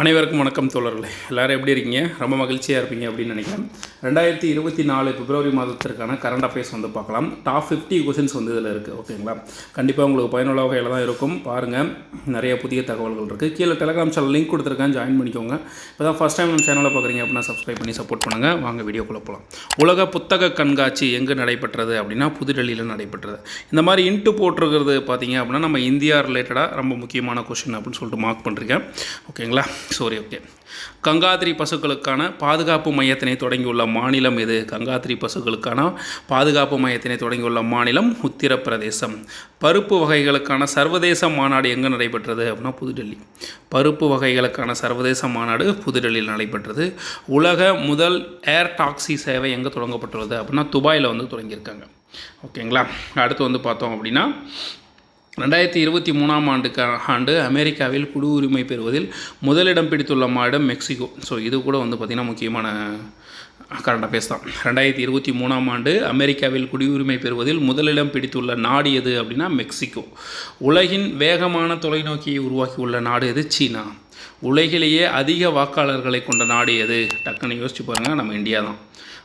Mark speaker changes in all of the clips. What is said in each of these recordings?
Speaker 1: அனைவருக்கும் வணக்கம் தோழர்களே. எல்லோரும் எப்படி இருக்கீங்க? ரொம்ப மகிழ்ச்சியாக இருப்பீங்க அப்படின்னு நினைக்கிறேன். ரெண்டாயிரத்தி இருபத்தி நாலு பிப்ரவரி மாதத்திற்கான கரண்ட் அஃபேர்ஸ் வந்து பார்க்கலாம். டாப் ஃபிஃப்டி கொஷின்ஸ் வந்து இதில் இருக்குது ஓகேங்களா கண்டிப்பாக உங்களுக்கு பயனுள்ள வகையில் தான் இருக்கும். பாருங்கள் நிறைய புதிய தகவல்கள் இருக்குது கீழே டெலகிராம் சேனல் லிங்க் கொடுத்துருக்கேன் ஜாயின் பண்ணிக்கோங்க. இப்போ தான் ஃபஸ்ட் டைம் நம்ம சேனலை பார்க்குறீங்க அப்படின்னா சப்ஸ்கிரைப் பண்ணி சப்போர்ட் பண்ணுங்கள் வாங்க வீடியோக்குள்ளே போகலாம் உலக புத்தக கண்காட்சி எங்கே நடைபெற்றது அப்படின்னா புதுடெல்லியில் நடைபெற்றது. இந்த மாதிரி இன்ட்டு போட்டிருக்கிறது பார்த்தீங்க அப்படின்னா நம்ம இந்தியா ரிலேட்டடாக ரொம்ப முக்கியமான கொஷின் அப்படின்னு சொல்லிட்டு மார்க் பண்ணுறீங்க ஓகேங்களா சாரி ஓகே கங்காத்திரி பசுக்களுக்கான பாதுகாப்பு மையத்தினை தொடங்கியுள்ள மாநிலம் எது? கங்காத்திரி பசுக்களுக்கான பாதுகாப்பு மையத்தினை தொடங்கியுள்ள மாநிலம் உத்தரப்பிரதேசம். பருப்பு வகைகளுக்கான சர்வதேச மாநாடு எங்கே நடைபெற்றது அப்படின்னா புதுடெல்லி. பருப்பு வகைகளுக்கான சர்வதேச மாநாடு புதுடெல்லியில் நடைபெற்றது. உலக முதல் ஏர் டாக்ஸி சேவை எங்கே தொடங்கப்பட்டுள்ளது அப்படின்னா துபாயில் வந்து தொடங்கியிருக்காங்க. ஓகேங்களா அடுத்து வந்து பார்த்தோம் அப்படின்னா ரெண்டாயிரத்தி இருபத்தி மூணாம் ஆண்டுக்கான ஆண்டு அமெரிக்காவில் குடி உரிமை பெறுவதில் முதலிடம் பிடித்துள்ள மாநிலம் மெக்சிகோ. ஸோ இது கூட வந்து பார்த்திங்கன்னா முக்கியமான கரண்ட் அஃபேர்ஸ் தான். ரெண்டாயிரத்தி இருபத்தி மூணாம் ஆண்டு அமெரிக்காவில் குடியுரிமை பெறுவதில் முதலிடம் பிடித்துள்ள நாடு எது அப்படின்னா மெக்சிகோ. உலகின் வேகமான தொலைநோக்கியை உருவாக்கியுள்ள நாடு எது? சீனா. உலகிலேயே அதிக வாக்காளர்களை கொண்ட நாடு எது? டக்குன்னு யோசிச்சு பாருங்கள் நம்ம இந்தியா தான்.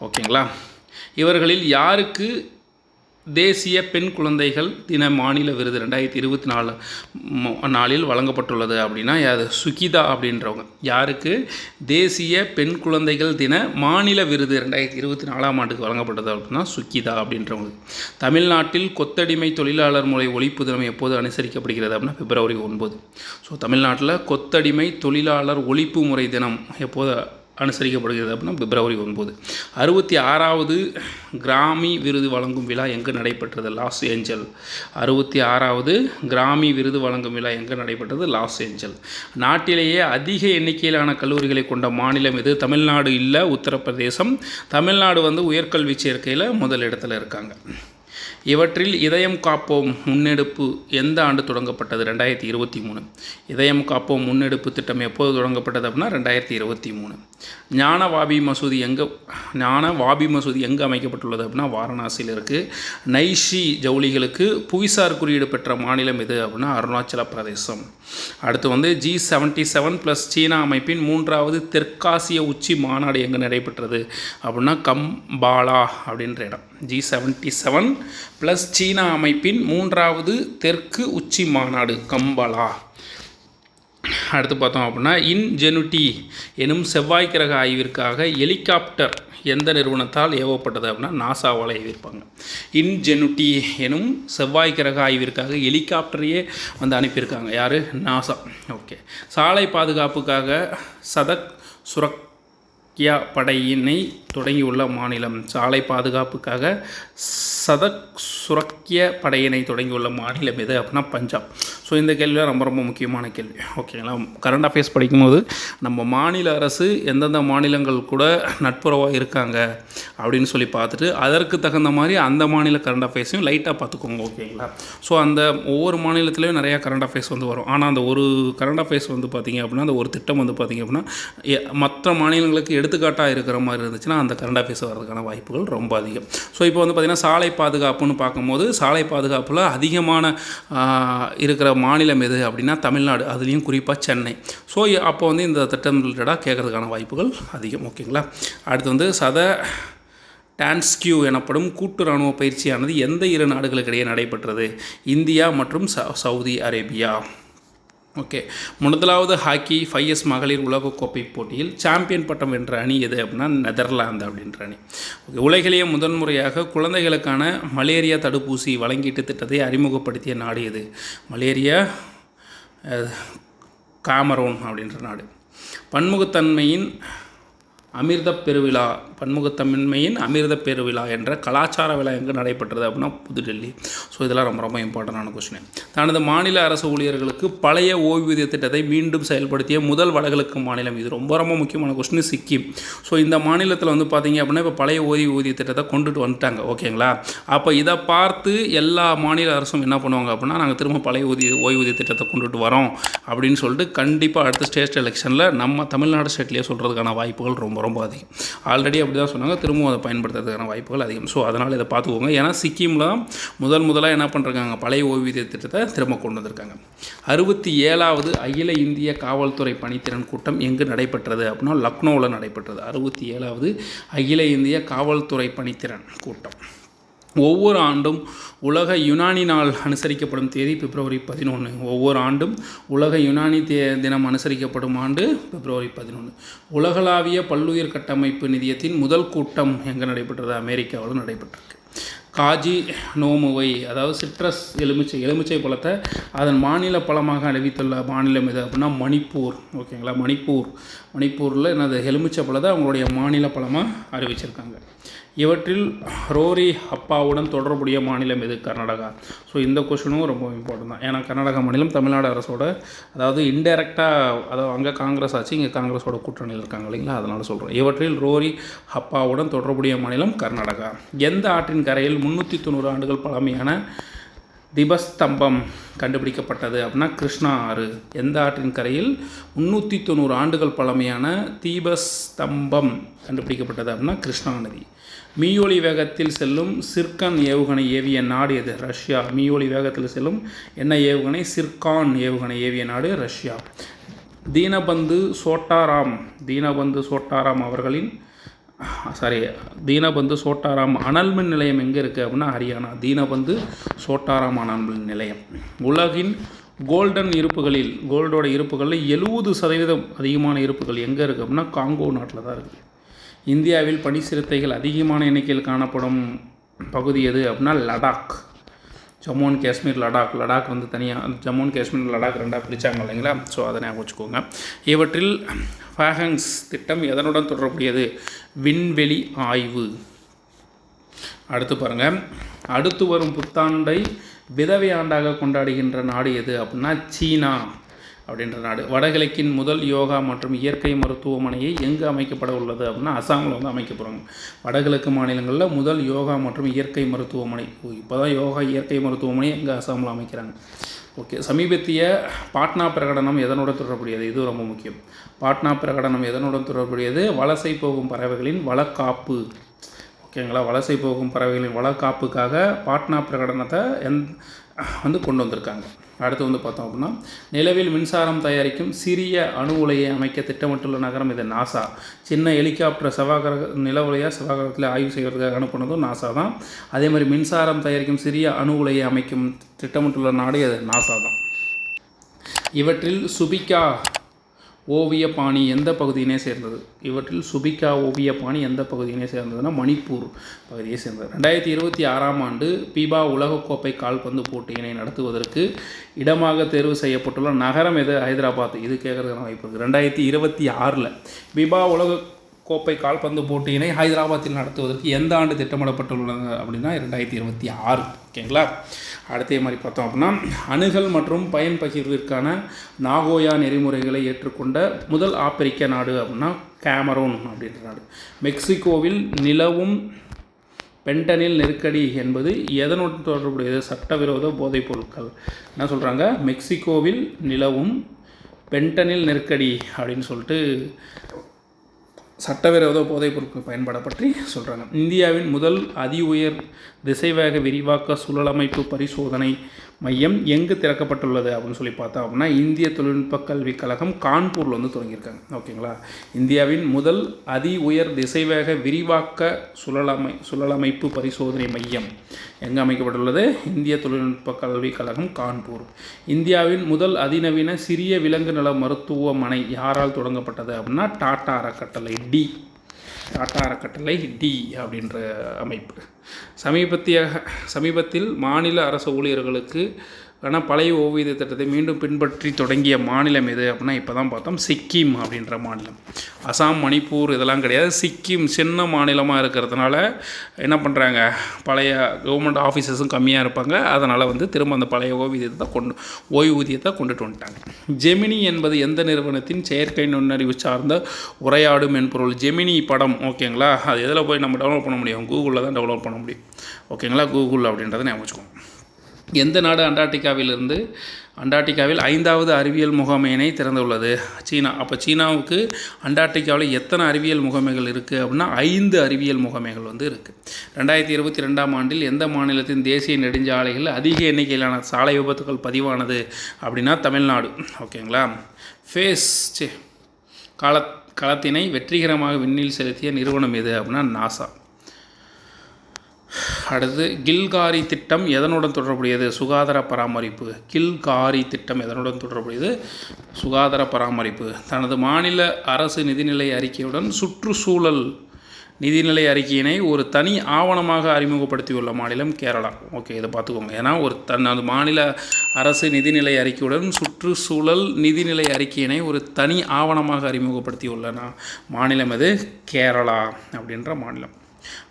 Speaker 1: ஓகேங்களா? இவர்களில் யாருக்கு தேசிய பெண் குழந்தைகள் தின மாநில விருது ரெண்டாயிரத்தி இருபத்தி நாலு நாளில் வழங்கப்பட்டுள்ளது அப்படின்னா யார்? சுகிதா அப்படின்றவங்க. யாருக்கு? தேசிய பெண் குழந்தைகள் தின மாநில விருது ரெண்டாயிரத்தி இருபத்தி நாலாம் ஆண்டுக்கு வழங்கப்பட்டது அப்படின்னா சுகிதா அப்படின்றவங்க. தமிழ்நாட்டில் கொத்தடிமை தொழிலாளர் முறை ஒழிப்பு தினம் எப்போது அனுசரிக்கப்படுகிறது அப்படின்னா பிப்ரவரி ஒன்பது. ஸோ தமிழ்நாட்டில் கொத்தடிமை தொழிலாளர் ஒழிப்பு முறை தினம் எப்போது அனுசரிக்கப்படுகிறது அப்படின்னா பிப்ரவரி ஒன்பது. அறுபத்தி ஆறாவது கிராமி விருது வழங்கும் விழா எங்கே நடைபெற்றது? Los Angeles. அறுபத்தி ஆறாவது கிராமி விருது வழங்கும் விழா எங்கே நடைபெற்றது? Los Angeles. நாட்டிலேயே அதிக எண்ணிக்கையிலான கல்லூரிகளை கொண்ட மாநிலம் இது தமிழ்நாடு இல்லை உத்தரப்பிரதேசம். தமிழ்நாடு வந்து உயர்கல்வி சேர்க்கையில் முதல் இருக்காங்க. இவற்றில் இதயம் காப்போம் முன்னெடுப்பு எந்த ஆண்டு தொடங்கப்பட்டது? ரெண்டாயிரத்தி இருபத்தி மூணு. இதயம் காப்போம் முன்னெடுப்பு திட்டம் எப்போது தொடங்கப்பட்டது அப்படின்னா ரெண்டாயிரத்தி இருபத்தி மூணு. ஞான வாபி மசூதி எங்கே ஞான வாபி மசூதி எங்கே அமைக்கப்பட்டுள்ளது அப்படின்னா வாரணாசியில் இருக்குது நைஷி ஜவுளிகளுக்கு புவிசார் குறியீடு பெற்ற மாநிலம் எது அப்படின்னா அருணாச்சல பிரதேசம். அடுத்து வந்து G seventy seven plus China அமைப்பின் மூன்றாவது தெற்காசிய உச்சி மாநாடு எங்கே நடைபெற்றது அப்படின்னா கம்பாலா அப்படின்ற இடம். G seventy seven plus China அமைப்பின் மூன்றாவது தெற்கு உச்சி மாநாடு கம்பாலா. அடுத்து பார்த்தோம் அப்படின்னா இன்ஜெனுட்டி எனும் செவ்வாய் கிரக ஆய்விற்காக ஹெலிகாப்டர் எந்த நிறுவனத்தால் ஏவப்பட்டது அப்படின்னா நாசாவால் ஏவிருப்பாங்க இன்ஜெனுட்டி எனும் செவ்வாய் கிரக ஆய்விற்காக ஹெலிகாப்டரையே வந்து அனுப்பியிருக்காங்க. யார்? நாசா. ஓகே. சாலை பாதுகாப்புக்காக சதக் சுரக்யா படையினை தொடங்கியுள்ள மாநிலம். சாலை பாதுகாப்புக்காக சதக் சுரக்கிய படையினை தொடங்கியுள்ள மாநிலம் எது அப்படின்னா பஞ்சாப். ஸோ இந்த கேள்வி ரொம்ப ரொம்ப முக்கியமான கேள்வி. ஓகேங்களா கரண்ட் அஃபேர்ஸ் படிக்கும்போது நம்ம மாநில அரசு எந்தெந்த மாநிலங்கள் கூட நட்புறவாக இருக்காங்க அப்படின்னு சொல்லி பார்த்துட்டு அதற்கு தகுந்த மாதிரி அந்த மாநில கரண்ட் அஃபேர்ஸையும் லைட்டாக பார்த்துக்கோங்க. ஓகேங்களா ஸோ அந்த ஒவ்வொரு மாநிலத்திலையும் நிறையா கரண்ட் அஃபேர்ஸ் வந்து வரும். ஆனால் அந்த ஒரு கரண்ட் அஃபேர்ஸ் வந்து பார்த்திங்க அப்படின்னா அந்த ஒரு திட்டம் வந்து பார்த்திங்க அப்படின்னா மற்ற மாநிலங்களுக்கு எடுத்துக்காட்டாக இருக்கிற மாதிரி இருந்துச்சுன்னா அந்த கரண்ட் அஃபேர்ஸ் வர்றதுக்கான வாய்ப்புகள் ரொம்ப அதிகம். ஸோ இப்போ வந்து பார்த்திங்கன்னா சாலை பாதுகாப்புன்னு பார்க்கும்போது சாலை பாதுகாப்பில் அதிகமான இருக்கிற மாநிலம் எது அப்படின்னா தமிழ்நாடு அதுலேயும் குறிப்பாக சென்னை. ஸோ அப்போ வந்து இந்த திட்டம் ரிலேட்டடாக கேட்கறதுக்கான வாய்ப்புகள் அதிகம் ஓகேங்களா அடுத்து வந்து சத டான்ஸ்கியூ எனப்படும் கூட்டு இராணுவ பயிற்சியானது எந்த இரு நாடுகளுக்கிடையே நடைபெற்றது? இந்தியா மற்றும் ச சவுதி அரேபியா. ஓகே. முதலாவது ஹாக்கி ஃபைவ் எஸ் மகளிர் உலகக்கோப்பை போட்டியில் சாம்பியன் பட்டம் வென்ற அணி எது அப்படின்னா நெதர்லாந்து அப்படின்ற அணி. ஓகே உலகிலேயே முதன்முறையாக குழந்தைகளுக்கான மலேரியா தடுப்பூசி வழங்கீட்டு திட்டத்தை அறிமுகப்படுத்திய நாடு எது? மலேரியா காமரோன் அப்படின்ற நாடு. பன்முகத்தன்மையின் அமிர்த பெருவிழா பன்முகத்தமின்மையின் அமிர்த பெருவிழா என்ற கலாச்சார விழா எங்கே நடைபெற்றது அப்படின்னா புதுடெல்லி. ஸோ இதெல்லாம் ரொம்ப ரொம்ப இம்பார்ட்டண்டான கொஸ்டின் தனது மாநில அரசு ஊழியர்களுக்கு பழைய ஓய்வூதிய திட்டத்தை மீண்டும் செயல்படுத்திய முதல் வடகிழக்கு மாநிலம் இது. ரொம்ப ரொம்ப முக்கியமான கொஸ்டின் சிக்கிம். ஸோ இந்த மாநிலத்தில் வந்து பார்த்தீங்க அப்படின்னா இப்போ பழைய ஓய்வூதிய திட்டத்தை கொண்டுட்டு வந்துட்டாங்க ஓகேங்களா? அப்போ இதை பார்த்து எல்லா மாநில அரசும் என்ன பண்ணுவாங்க அப்படின்னா நாங்கள் திரும்ப பழைய ஊதிய ஓய்வூதிய திட்டத்தை கொண்டுட்டு வரோம் அப்படின்னு சொல்லிட்டு கண்டிப்பாக அடுத்த ஸ்டேட் எலெக்ஷனில் நம்ம தமிழ்நாடு ஸ்டேட்லேயே சொல்கிறதுக்கான வாய்ப்புகள் ரொம்ப ரொம்ப அதிகம். ஆல்ரெடி அப்படி தான் சொன்னாங்க. திரும்பவும் அதை பயன்படுத்துறதுக்கான வாய்ப்புகள் அதிகம். ஸோ அதனால் இதை பார்த்துக்கோங்க. ஏன்னா சிக்கிமில் தான் முதல் முதலாக என்ன பண்ணுறாங்க பழைய ஓய்வூதிய திட்டத்தை திரும்ப கொண்டு வந்திருக்காங்க. அறுபத்தி ஏழாவது அகில இந்திய காவல்துறை பணித்திறன் கூட்டம் எங்கு நடைபெற்றது அப்படின்னா லக்னோவில் நடைபெற்றது. அறுபத்தி ஏழாவது அகில இந்திய காவல்துறை பணித்திறன் கூட்டம். ஒவ்வொரு ஆண்டும் உலக யுனானி நாள் அனுசரிக்கப்படும் தேதி பிப்ரவரி பதினொன்று ஒவ்வொரு ஆண்டும் உலக யுனானி தே தினம் அனுசரிக்கப்படும் ஆண்டு பிப்ரவரி பதினொன்று உலகளாவிய பல்லுயிர் கட்டமைப்பு நிதியத்தின் முதல் கூட்டம் எங்கே நடைபெற்றது? அமெரிக்காவில் நடைபெற்றிருக்கு. காஜி நோமுவை அதாவது சிட்ரஸ் எலுமிச்சை எலுமிச்சை பழத்தை அதன் மாநில பழமாக அறிவித்துள்ள மாநிலம் எது அப்படின்னா மணிப்பூர். ஓகேங்களா? மணிப்பூர். மணிப்பூரில் என்னது? எலுமிச்சை பழத்தை அவங்களுடைய மாநில பழமாக அறிவிச்சிருக்காங்க. இவற்றில் ரோரி அப்பாவுடன் தொடர்புடைய மாநிலம் எது? கர்நாடகா. ஸோ இந்த கொஷினும் ரொம்ப இம்பார்ட்டன்ட் தான். ஏன்னா கர்நாடகா மாநிலம் தமிழ்நாடு அரசோட அதாவது இன்டெரக்டாக அதாவது அங்கே காங்கிரஸ் ஆச்சு இங்கே காங்கிரஸோட கூட்டணியில் இருக்காங்க இல்லைங்களா? அதனால் சொல்கிறேன் இவற்றில் ரோரி அப்பாவுடன் தொடர்புடைய மாநிலம் கர்நாடகா. எந்த ஆற்றின் கரையில் முந்நூற்றி தொண்ணூறு ஆண்டுகள் பழமையான திபஸ்தம்பம் கண்டுபிடிக்கப்பட்டது அப்படின்னா கிருஷ்ணா ஆறு. எந்த ஆற்றின் கரையில் முந்நூற்றி தொண்ணூறு ஆண்டுகள் பழமையான தீபஸ்தம்பம் கண்டுபிடிக்கப்பட்டது அப்படின்னா கிருஷ்ணா நதி. மீயொலி வேகத்தில் செல்லும் சிர்கன் ஏவுகணை ஏவிய நாடு எது? ரஷ்யா. மீயொலி வேகத்தில் செல்லும் என்ன ஏவுகணை? சிர்கான் ஏவுகணை ஏவிய நாடு ரஷ்யா. தீனபந்து சோட்டாராம். தீனபந்து சோட்டாராம் அவர்களின் சாரி தீனபந்து சோட்டாராம் அனல் மின் நிலையம் எங்கே இருக்குது அப்படின்னா ஹரியானா. தீனபந்து சோட்டாராம் அனல் மின் நிலையம். உலகின் கோல்டன் இருப்புகளில் கோல்டோட இருப்புகளில் எழுபது சதவீதம் அதிகமான இருப்புகள் எங்கே இருக்குது அப்படின்னா காங்கோ நாட்டில் தான் இருக்குது இந்தியாவில் பனி சிறுத்தைகள் அதிகமான எண்ணிக்கையில் காணப்படும் பகுதி எது அப்படின்னா லடாக். ஜம்மு அண்ட் காஷ்மீர் லடாக் லடாக் வந்து தனியாக ஜம்மு அண்ட் காஷ்மீர் லடாக் ரெண்டாக பிரித்தாங்க இல்லைங்களா? ஸோ அதை ஞாபகம் வச்சுக்கோங்க. இவற்றில் ஃபேஹங்ஸ் திட்டம் எதனுடன் தொடர்புடையது? விண்வெளி ஆய்வு. அடுத்து பாருங்கள் அடுத்து வரும் புத்தாண்டை விதவை ஆண்டாக கொண்டாடுகின்ற நாடு எது அப்படின்னா சீனா. அப்படின்ற நாடு. வடகிழக்கின் முதல் யோகா மற்றும் இயற்கை மருத்துவமனையை எங்கு அமைக்கப்பட உள்ளது அப்படின்னா அசாமில் வந்து அமைக்க போகிறாங்க வடகிழக்கு மாநிலங்களில் முதல் யோகா மற்றும் இயற்கை மருத்துவமனை. இப்போ தான் யோகா இயற்கை மருத்துவமனை எங்கே அசாமில் அமைக்கிறாங்க. ஓகே சமீபத்திய பாட்னா பிரகடனம் எதனுடன் தொடர்புடையது? இது ரொம்ப முக்கியம். பாட்னா பிரகடனம் எதனுடன் தொடர்புடையது? வலசை போகும் பறவைகளின் வளக்காப்பு. ஓகேங்களா? வலசை போகும் பறவைகளின் வளக்காப்புக்காக பாட்னா பிரகடனத்தை எந் வந்து கொண்டு வந்திருக்காங்க. அடுத்து வந்து பார்த்தோம் அப்படின்னா நிலவில் மின்சாரம் தயாரிக்கும் சிறிய அணு உலையை அமைக்க திட்டமிட்டுள்ள நகரம் இது நாசா. சின்ன ஹெலிகாப்டர் செவ்வாய்கிரக நில உலையாக செவ்வாய்கிரகத்தில் ஆய்வு செய்வதற்காக அனுப்புனதும் நாசா தான். அதே மாதிரி மின்சாரம் தயாரிக்கும் சிறிய அணு உலையை அமைக்கும் திட்டமிட்டுள்ள நாடு அது நாசா தான். இவற்றில் சுபிகா ஓவிய பாணி எந்த பகுதியினே சேர்ந்தது? இவற்றில் சுபிகா ஓவிய பாணி எந்த பகுதியினே சேர்ந்ததுன்னா மணிப்பூர் பகுதியை சேர்ந்தது. ரெண்டாயிரத்தி இருபத்தி ஆறாம் ஆண்டு பீபா உலகக்கோப்பை கால்பந்து போட்டியினை நடத்துவதற்கு இடமாக தேர்வு செய்யப்பட்டுள்ள நகரம் எது? ஹைதராபாத். இது கேட்குறதுக்கான வாய்ப்பு இருக்குது ரெண்டாயிரத்தி இருபத்தி ஆறில் பீபா உலக கோப்பை கால்பந்து போட்டியினை ஹைதராபாத்தில் நடத்துவதற்கு எந்த ஆண்டு திட்டமிடப்பட்டுள்ளது அப்படின்னா ரெண்டாயிரத்தி இருபத்தி ஆறு. ஓகேங்களா? அடுத்தே மாதிரி பார்த்தோம் அப்படின்னா அணுகல் மற்றும் பயன் பகிர்விற்கான நாகோயா நெறிமுறைகளை ஏற்றுக்கொண்ட முதல் ஆப்பிரிக்க நாடு அப்படின்னா கேமரோன் அப்படின்ற நாடு. மெக்சிகோவில் நிலவும் பென்டனில் நெருக்கடி என்பது எதனுடன் தொடர்புடையது? சட்டவிரோத போதைப் பொருட்கள். என்ன சொல்கிறாங்க மெக்சிகோவில் நிலவும் பென்டனில் நெருக்கடி அப்படின்னு சொல்லிட்டு சட்டவிரோத போதைப் பொருட்கள் பயன்பாடை பற்றி சொல்கிறாங்க இந்தியாவின் முதல் அதி உயர் திசைவேக விரிவாக்க சுழலமைப்பு பரிசோதனை மையம் எங்கு திறக்கப்பட்டுள்ளது அப்படின்னு சொல்லி பார்த்தோம் அப்படின்னா இந்திய தொழில்நுட்ப கல்விக் கழகம் கான்பூரில் வந்து தொடங்கியிருக்காங்க. ஓகேங்களா? இந்தியாவின் முதல் அதி உயர் திசைவேக விரிவாக்க சுழலமை சுழலமைப்பு பரிசோதனை மையம் எங்கே அமைக்கப்பட்டுள்ளது? இந்திய தொழில்நுட்ப கல்விக் கழகம் கான்பூர். இந்தியாவின் முதல் அதிநவீன சிறிய விலங்கு நல மருத்துவமனை யாரால் தொடங்கப்பட்டது அப்படின்னா டாடா அறக்கட்டளை டி. டாடா அறக்கட்டளை டி அப்படின்ற அமைப்பு. சமீபத்திய சமீபத்தில் மாநில அரசு ஊழியர்களுக்கு ஆனால் பழைய ஓவிய திட்டத்தை மீண்டும் பின்பற்றி தொடங்கிய மாநிலம் எது அப்படின்னா இப்போ தான் பார்த்தோம் சிக்கிம் அப்படின்ற மாநிலம். அசாம் மணிப்பூர் இதெல்லாம் கிடையாது. சிக்கிம் சின்ன மாநிலமாக இருக்கிறதுனால என்ன பண்ணுறாங்க பழைய கவர்மெண்ட் ஆஃபீஸஸும் கம்மியாக இருப்பாங்க. அதனால் வந்து திரும்ப அந்த பழைய ஓவியத்தை கொண்டு ஓய்வூதியத்தை கொண்டுட்டு வந்துட்டாங்க. ஜெமினி என்பது எந்த நிறுவனத்தின் செயற்கை நுண்ணறிவு சார்ந்த உரையாடும் மென்பொருள்? ஜெமினி படம் ஓகேங்களா? அது எதில் போய் நம்ம டெவலப் பண்ண முடியும்? கூகுளில் தான் டவுன்லோட் பண்ண முடியும். ஓகேங்களா? கூகுள் அப்படின்றத ஞாபகம் வச்சுக்கோங்க. எந்த நாடு அண்டார்டிகாவிலிருந்து? அண்டார்டிகாவில் ஐந்தாவது அறிவியல் முகாமையினை திறந்துள்ளது. சீனா. அப்போ சீனாவுக்கு அண்டார்டிகாவில் எத்தனை அறிவியல் முகாமைகள் இருக்குது அப்படின்னா ஐந்து அறிவியல் முகாமைகள் வந்து இருக்குது ரெண்டாயிரத்தி இருபத்தி ரெண்டாம் ஆண்டில் எந்த மாநிலத்தின் தேசிய நெடுஞ்சாலைகள் அதிக எண்ணிக்கையிலான சாலை விபத்துகள் பதிவானது அப்படின்னா தமிழ்நாடு. ஓகேங்களா? ஃபேஸ் சே கால களத்தினை வெற்றிகரமாக விண்ணில் செலுத்திய நிறுவனம் எது அப்படின்னா நாசா. அடுத்து கில்காரி திட்டம் எதனுடன் தொடர்புடையது? சுகாதார பராமரிப்பு. கில்காரி திட்டம் எதனுடன் தொடர்புடையது? சுகாதார பராமரிப்பு. தனது மாநில அரசு நிதிநிலை அறிக்கையுடன் சுற்றுச்சூழல் நிதிநிலை அறிக்கையினை ஒரு தனி ஆவணமாக அறிமுகப்படுத்தியுள்ள மாநிலம் கேரளா. ஓகே இதை பார்த்துக்கோங்க. ஏன்னா ஒரு தனது மாநில அரசு நிதிநிலை அறிக்கையுடன் சுற்றுச்சூழல் நிதிநிலை அறிக்கையினை ஒரு தனி ஆவணமாக அறிமுகப்படுத்தியுள்ள நா- மாநிலம் எது? கேரளா அப்படின்ற மாநிலம்.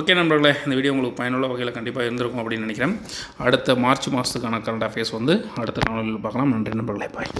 Speaker 1: ஓகே நண்பர்களே இந்த வீடியோ உங்களுக்கு பயனுள்ள வகையில் கண்டிப்பாக இருந்திருக்கும் அப்படின்னு நினைக்கிறேன். அடுத்த மார்ச் மாதத்துக்கான கரண்ட் அஃபேர்ஸ் வந்து அடுத்த நாளில் பார்க்கலாம். நன்றி நண்பர்களே பாய்